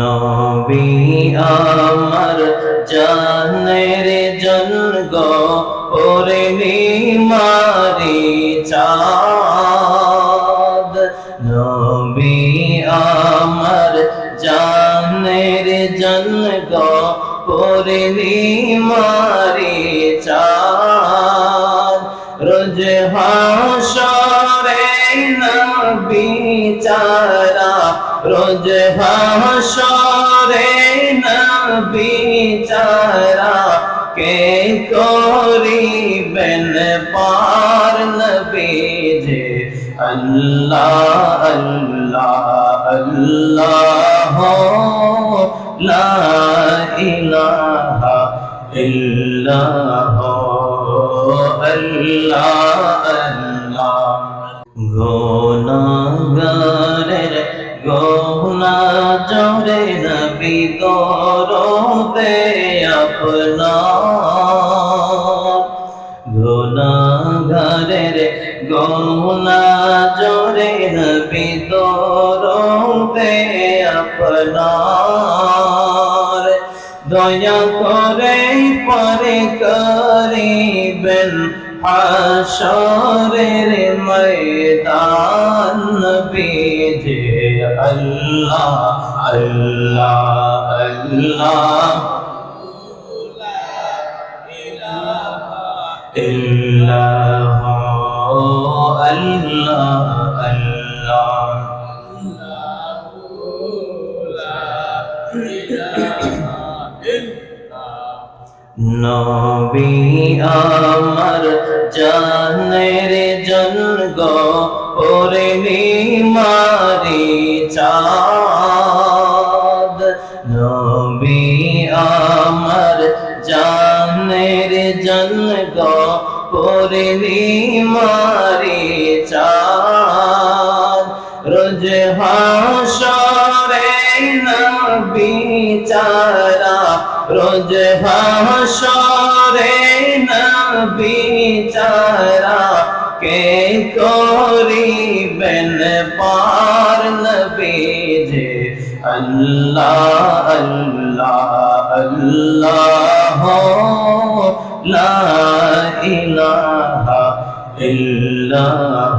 নবী আমার জানের জন্গ ওরে মারি চাঁদ। নবী আমার জানের জন্গ ওরে মারি চাঁদ। রোজ হাসরে নবী চারা রোজ হাসরে নবী চারা কে করিবেন পার নবী যে? আল্লাহ আল্লাহ আল্লাহ, লা ইলাহা ইল্লাল্লাহ, আল্লাহ আল্লাহ। জোরে নবী দরদে আপনা গোনাগারের গোনা জোরে নবী দরদে আপনার দয়া করে পরে করিবেন হাসরের ময়দান বিজে আল্লাহ আল্লাহ আল্লাহ। ইল্লাহ আল্লাহ। আল্লাহ নবী আমার জানের জন্গ জন্গ ওরে মারি চাঁদ। রোজ হাসরে নবী রোজ হাসরে নবী চারা কে করিবেন পার নবী আল্লাহ আল্লাহ আল্লাহ। ইলাহা আল্লাহ